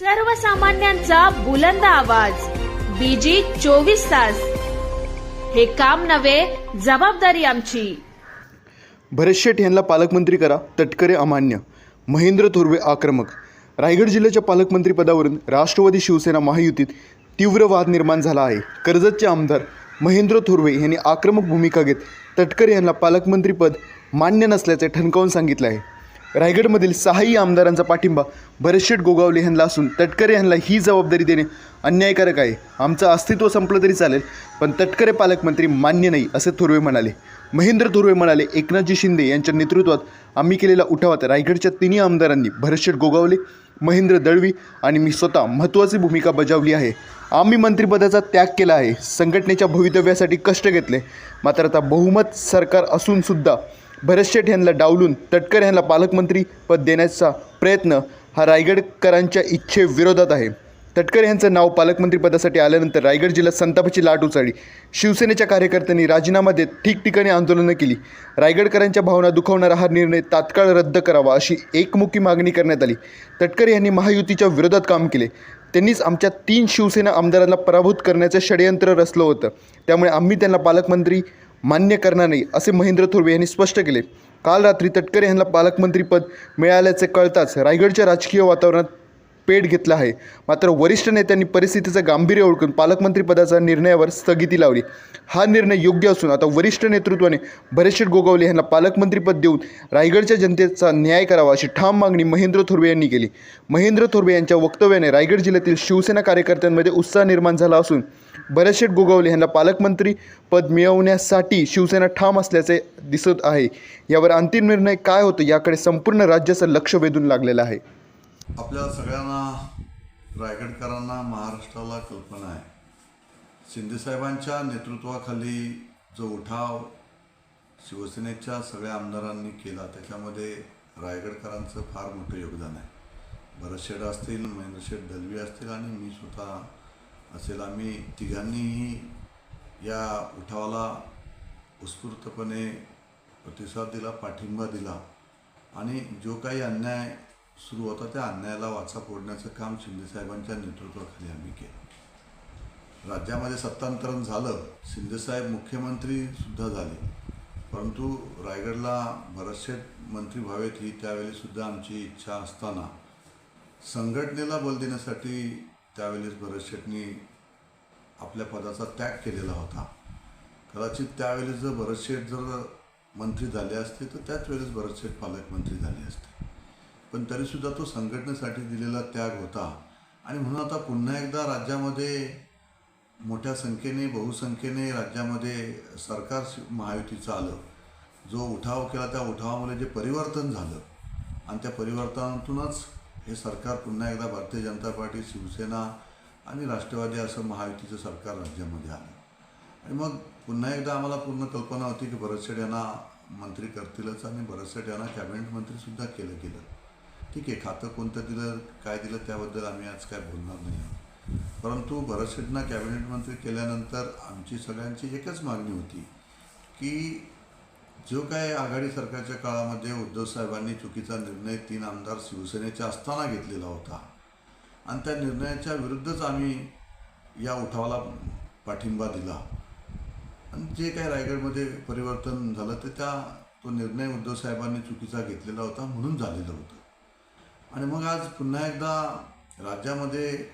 सर्वसामान्यांचा बुलंद आवाज. बीजी चोवीस तास. हे काम नव्हे जबाबदारी आमची. भरत शेठ यांना पालकमंत्री करा तटकरे अमान्य. महेंद्र थोरवे आक्रमक. रायगड जिल्ह्याच्या पालकमंत्रीपदावरून राष्ट्रवादी शिवसेना महायुतीत तीव्र वाद निर्माण झाला आहे. कर्जतचे आमदार महेंद्र थोरवे यांनी आक्रमक भूमिका घेत तटकरे यांना पालकमंत्रीपद मान्य नसल्याचे ठणकावून सांगितले आहे. रायगडमधील सहाही आमदारांचा पाठिंबा भरशेट गोगावले ह्यांना असून तटकरे यांना ही जबाबदारी देणे अन्यायकारक आहे. आमचं अस्तित्व संपलं तरी चालेल पण तटकरे पालकमंत्री मान्य नाही असे थोरवे म्हणाले. महेंद्र थोरवे म्हणाले एकनाथजी शिंदे यांच्या नेतृत्वात आम्ही केलेल्या उठावात रायगडच्या तिन्ही आमदारांनी भरतशेठ गोगावले महेंद्र दळवी आणि मी स्वतः महत्त्वाची भूमिका बजावली आहे. आम्ही मंत्रिपदाचा त्याग केला आहे. संघटनेच्या भवितव्यासाठी कष्ट घेतले. मात्र आता बहुमत सरकार असूनसुद्धा भरत शेठ यांना डावलून तटकर यांना पालकमंत्री पद देण्याचा प्रयत्न हा रायगडकरांच्या इच्छेविरोधात आहे. तटकर यांचं नाव पालकमंत्रीपदासाठी आल्यानंतर रायगड जिल्ह्यात संतापाची लाट उचलली. शिवसेनेच्या कार्यकर्त्यांनी राजीनामा देत ठिकठिकाणी आंदोलनं केली. रायगडकरांच्या भावना दुखावणारा हा निर्णय तात्काळ रद्द करावा अशी एकमुखी मागणी करण्यात आली. तटकर यांनी महायुतीच्या विरोधात काम केले. त्यांनीच आमच्या तीन शिवसेना आमदारांना पराभूत करण्याचं षडयंत्र रचलं होतं. त्यामुळे आम्ही त्यांना पालकमंत्री मान्य करणार नाही असे महेंद्र थोरवे यांनी स्पष्ट केले. काल रात्री तटकरे यांना पालकमंत्रीपद मिळाल्याचे कळताच रायगडच्या राजकीय वातावरणात पेट घेतला आहे. मात्र वरिष्ठ नेत्यांनी परिस्थितीचं गांभीर्य ओळखून पालकमंत्रीपदाच्या निर्णयावर स्थगिती लावली. हा निर्णय योग्य असून आता वरिष्ठ नेतृत्वाने भरेशेट गोगावले यांना पालकमंत्रीपद देऊन रायगडच्या जनतेचा न्याय करावा अशी ठाम मागणी महेंद्र थोरवे यांनी केली. महेंद्र थोरवे यांच्या वक्तव्याने रायगड जिल्ह्यातील शिवसेना कार्यकर्त्यांमध्ये उत्साह निर्माण झाला असून भरतशेठ गोगावले यांना पालकमंत्री पद मिळवण्यासाठी शिवसेना ठाम असल्याचे दिसत आहे. यावर अंतिम निर्णय काय होतो याकडे संपूर्ण राज्याचं लक्ष वेधून लागलेलं आहे. आपल्या सगळ्यांना रायगडकरांना महाराष्ट्राला कल्पना आहे. शिंदेसाहेबांच्या नेतृत्वाखाली जो उठाव शिवसेनेच्या सगळ्या आमदारांनी केला त्याच्यामध्ये रायगडकरांचं फार मोठं योगदान आहे. भरत शेठ असतील महेंद्र शेठ दलवी असतील आणि मी स्वतः असेल आम्ही तिघांनीही या उठावाला उत्स्फूर्तपणे प्रतिसाद दिला पाठिंबा दिला. आणि जो काही अन्याय सुरू होता त्या अन्यायाला वाचा फोडण्याचं काम शिंदेसाहेबांच्या नेतृत्वाखाली आम्ही केलं. राज्यामध्ये सत्तांतरण झालं शिंदेसाहेब मुख्यमंत्री सुद्धा झाले. परंतु रायगडला भरतशेठ मंत्री व्हावेत ही त्यावेळी सुद्धा आमची इच्छा असताना संघटनेला बल देण्यासाठी त्यावेळेस भरतशेठनी आपल्या पदाचा त्याग केलेला होता. कदाचित त्यावेळेस जर भरतशेठ जर मंत्री झाले असते तर त्याच वेळेस भरतशेठ पालकमंत्री झाले असते. पण तरीसुद्धा तो संघटनेसाठी दिलेला त्याग होता. आणि म्हणून आता पुन्हा एकदा राज्यामध्ये मोठ्या संख्येने बहुसंख्येने राज्यामध्ये सरकार महायुतीचं आलं. जो उठाव केला त्या उठावामुळे जे परिवर्तन झालं. आणि त्या परिवर्तनातूनच हे सरकार पुन्हा एकदा भारतीय जनता पार्टी शिवसेना आणि राष्ट्रवादी असं महायुतीचं सरकार राज्यामध्ये आलं. आणि मग पुन्हा एकदा आम्हाला पूर्ण कल्पना होती की भरतशेठ यांना मंत्री करतीलच आणि भरतशेठ यांना कॅबिनेट मंत्रीसुद्धा केलं गेलं ठीक आहे खातं कोणतं दिलं काय दिलं त्याबद्दल आम्ही आज काय बोलणार नाही आहोत. परंतु भरतशेटना कॅबिनेट मंत्री केल्यानंतर आमची सगळ्यांची एकच मागणी होती की जो काय आघाडी सरकारच्या काळामध्ये उद्धव साहेबांनी चुकीचा निर्णय तीन आमदार शिवसेनेच्या असताना घेतलेला होता आणि त्या निर्णयाच्या विरुद्धच आम्ही या उठावाला पाठिंबा दिला आणि जे काय रायगडमध्ये परिवर्तन झालं ते त्या तो निर्णय उद्धव साहेबांनी चुकीचा घेतलेला होता म्हणून झालेलं होतं आणि मग आज पुन्हा एकदा राज्यामध्ये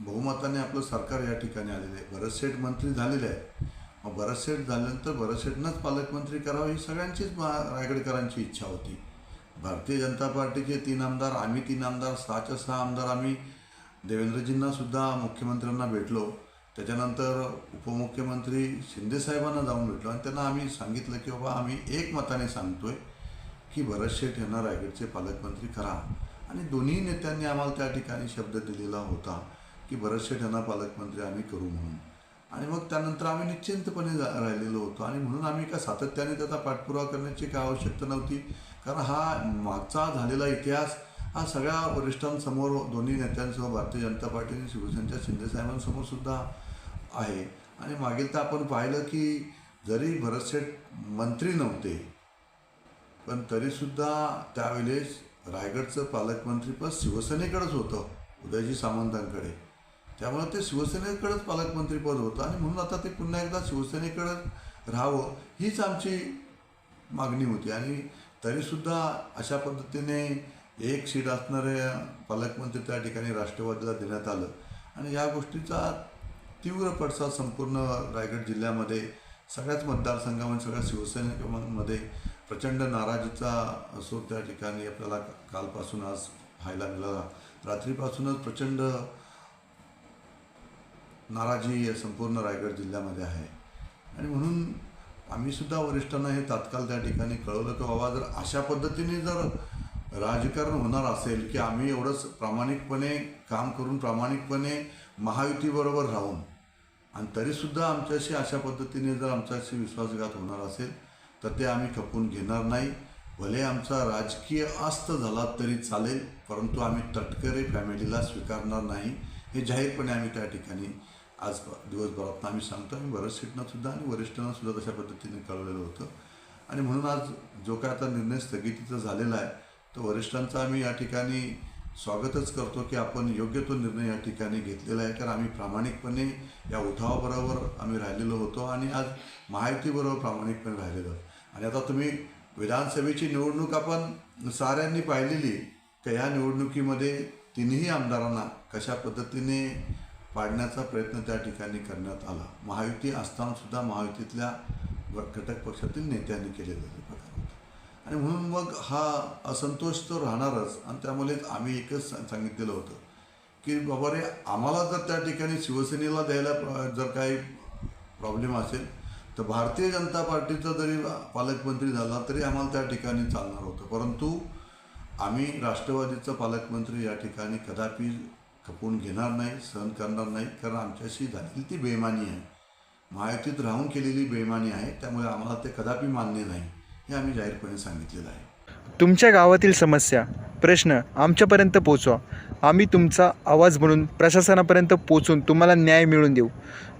बहुमताने आपलं सरकार या ठिकाणी आलेलं आहे. भरतशेठ मंत्री झालेले आहे मग भरतशेठ झाल्यानंतर भरतशेठनंच पालकमंत्री करावं ही सगळ्यांचीच मा- रायगडकरांची इच्छा होती. भारतीय जनता पार्टीचे तीन आमदार आम्ही तीन आमदार सहाच्या सहा आमदार आम्ही देवेंद्रजींनासुद्धा मुख्यमंत्र्यांना भेटलो. त्याच्यानंतर उपमुख्यमंत्री शिंदेसाहेबांना जाऊन भेटलो आणि त्यांना आम्ही सांगितलं की बाबा आम्ही एक मताने सांगतोय की भरत शेठ यांना रायगडचे पालकमंत्री करा. आणि दोन्ही नेत्यांनी आम्हाला त्या ठिकाणी शब्द दिलेला होता की बरेचसे शेठ पालकमंत्री आम्ही करू म्हणून. आणि मग त्यानंतर आम्ही निश्चिंतपणे जा- राहिलेलो होतो. आणि म्हणून आम्ही का सातत्याने त्याचा पाठपुरावा करण्याची काय आवश्यकता नव्हती. कारण हा मागचा झालेला इतिहास हा सगळ्या वरिष्ठांसमोर दोन्ही नेत्यांसमोर भारतीय जनता पार्टी आणि शिवसेनेच्या शिंदेसाहेबांसमोर सुद्धा आहे. आणि मागील तर आपण पाहिलं की जरी भरतशेठ मंत्री नव्हते पण तरीसुद्धा त्यावेळेस रायगडचं पालकमंत्रीपद शिवसेनेकडेच होतं उदयजी सामंतांकडे. त्यामुळे ते शिवसेनेकडेच पालकमंत्रीपद होतं आणि म्हणून आता ते पुन्हा एकदा शिवसेनेकडं राहावं हीच आमची मागणी होती. आणि तरीसुद्धा अशा पद्धतीने एक सीट असणारे पालकमंत्री त्या ठिकाणी राष्ट्रवादीला देण्यात आलं. आणि या गोष्टीचा तीव्र पडसाद संपूर्ण रायगड जिल्ह्यामध्ये सगळ्याच मतदारसंघामध्ये सगळ्या शिवसेनेमध्ये प्रचंड नाराजीचा असो त्या ठिकाणी आपल्याला कालपासून आज पाहायला मिळाला. रात्रीपासूनच प्रचंड नाराजी या संपूर्ण रायगड जिल्ह्यामध्ये आहे. आणि म्हणून आम्ही सुद्धा वरिष्ठांना हे तात्काळ त्या ठिकाणी कळवलं की बाबा जर अशा पद्धतीने जर राजकारण होणार असेल की आम्ही एवढंच प्रामाणिकपणे काम करून प्रामाणिकपणे महायुतीबरोबर राहून आणि तरीसुद्धा आमच्याशी अशा पद्धतीने जर आमच्याशी विश्वासघात होणार असेल तर ते आम्ही खपून घेणार नाही. भले आमचा राजकीय अस्त झाला तरी चालेल परंतु आम्ही तटकरे फॅमिलीला स्वीकारणार नाही. हे जाहीरपणे आम्ही त्या ठिकाणी आज दिवसभरात आम्ही सांगतो. आम्ही बऱ्याच सुद्धा आणि वरिष्ठांनासुद्धा तशा पद्धतीने कळवलेलं होतं. आणि म्हणून आज जो काय आता निर्णय स्थगितीचा झालेला आहे तो वरिष्ठांचा आम्ही या ठिकाणी स्वागतच करतो की आपण योग्य तो निर्णय या ठिकाणी घेतलेला आहे. कारण आम्ही प्रामाणिकपणे या उठावाबरोबर आम्ही राहिलेलो होतो आणि आज महायुतीबरोबर प्रामाणिकपणे राहिलेलो आहोत. आणि आता तुम्ही विधानसभेची निवडणूक आपण साऱ्यांनी पाहिलेली तर ह्या निवडणुकीमध्ये तिन्ही आमदारांना कशा पद्धतीने पाडण्याचा प्रयत्न त्या ठिकाणी करण्यात आला? महायुती असतानासुद्धा महायुतीतल्या घटक पक्षातील नेत्यांनी केलेलं प्रकार होता. आणि म्हणून मग हा असंतोष तो राहणारच आणि त्यामुळेच आम्ही एकच सांगितलेलं होतं की बाबा रे आम्हाला जर त्या ठिकाणी शिवसेनेला द्यायला प्र- जर काही प्रॉब्लेम असेल तर भारतीय जनता पार्टीचा जरी पालकमंत्री झाला तरी आम्हाला त्या ठिकाणी चालणार होतं. परंतु आम्ही राष्ट्रवादीचा पालकमंत्री या ठिकाणी कदापि खपवून घेणार नाही सहन करणार नाही कारण आमच्याशी झालेली ती बेमानी आहे. महायुतीत राहून केलेली बेमानी आहे त्यामुळे आम्हाला ते कदापि मान्य नाही हे आम्ही जाहीरपणे सांगितलेलं आहे. तुमच्या गावातील समस्या प्रश्न आमच्यापर्यंत पोचवा आम्ही तुमचा आवाज म्हणून प्रशासनापर्यंत पोचून तुम्हाला न्याय मिळवून देऊ.